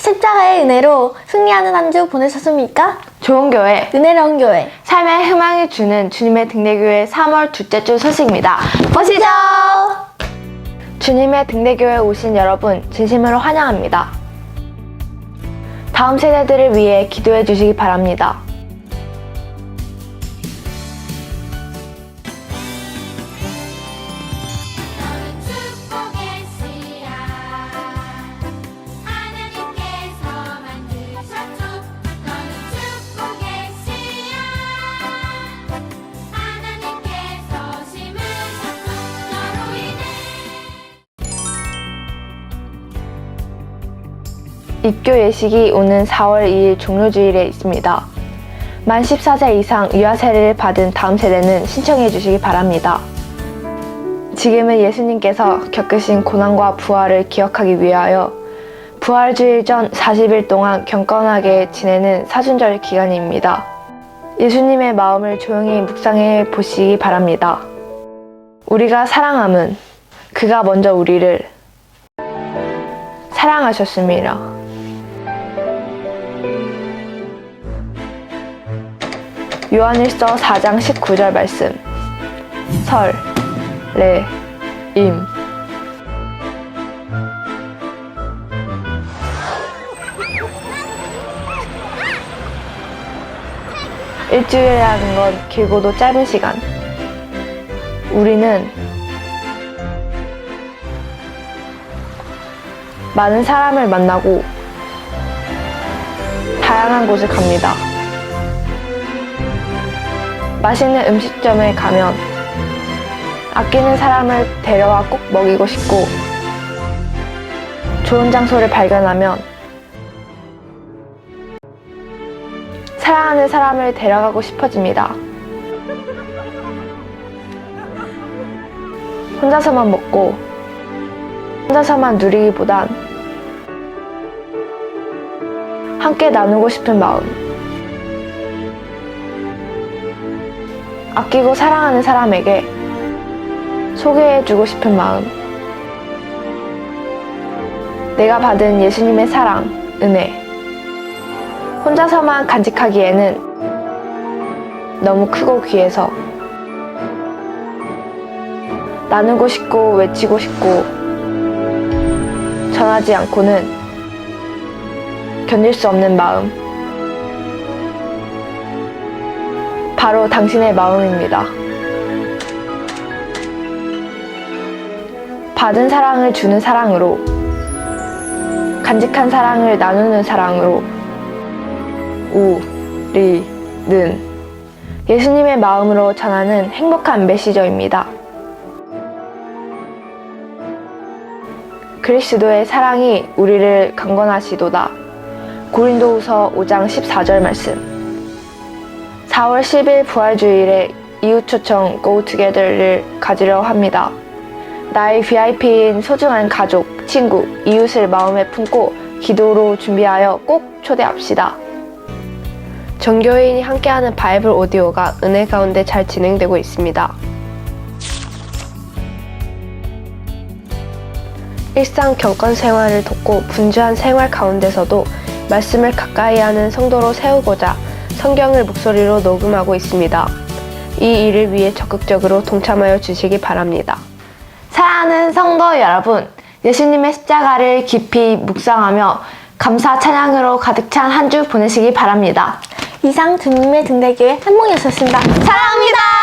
십자가의 은혜로 승리하는 한 주 보내셨습니까? 좋은 교회, 은혜로운 교회. 삶의 희망을 주는 주님의 등대교회 3월 둘째 주 소식입니다. 보시죠. 주님의 등대교회에 오신 여러분 진심으로 환영합니다. 다음 세대들을 위해 기도해 주시기 바랍니다. 입교 예식이 오는 4월 2일 종료주일에 있습니다. 만 14세 이상 유아 세례를 받은 다음 세대는 신청해 주시기 바랍니다. 지금은 예수님께서 겪으신 고난과 부활을 기억하기 위하여 부활주일 전 40일 동안 경건하게 지내는 사순절 기간입니다. 예수님의 마음을 조용히 묵상해 보시기 바랍니다. 우리가 사랑함은 그가 먼저 우리를 사랑하셨습니다. 요한일서 4장 19절 말씀. 설, 레, 임. 일주일이라는 건 길고도 짧은 시간. 우리는 많은 사람을 만나고 다양한 곳을 갑니다. 맛있는 음식점에 가면 아끼는 사람을 데려와 꼭 먹이고 싶고 좋은 장소를 발견하면 사랑하는 사람을 데려가고 싶어집니다. 혼자서만 먹고 혼자서만 누리기보단 함께 나누고 싶은 마음. 아끼고 사랑하는 사람에게 소개해주고 싶은 마음. 내가 받은 예수님의 사랑, 은혜. 혼자서만 간직하기에는 너무 크고 귀해서 나누고 싶고 외치고 싶고 전하지 않고는 견딜 수 없는 마음. 바로 당신의 마음입니다. 받은 사랑을 주는 사랑으로, 간직한 사랑을 나누는 사랑으로, 우 리 는 예수님의 마음으로 전하는 행복한 메시저입니다. 그리스도의 사랑이 우리를 강건하시도다. 고린도후서 5장 14절 말씀. 4월 10일 부활주일에 이웃 초청 Go Together를 가지려 합니다. 나의 VIP인 소중한 가족, 친구, 이웃을 마음에 품고 기도로 준비하여 꼭 초대합시다. 전교인이 함께하는 바이블 오디오가 은혜 가운데 잘 진행되고 있습니다. 일상 경건 생활을 돕고 분주한 생활 가운데서도 말씀을 가까이 하는 성도로 세우고자 성경을 목소리로 녹음하고 있습니다. 이 일을 위해 적극적으로 동참하여 주시기 바랍니다. 사랑하는 성도 여러분, 예수님의 십자가를 깊이 묵상하며 감사 찬양으로 가득 찬 한 주 보내시기 바랍니다. 이상 주님의 등대교회 한몽이었습니다. 사랑합니다.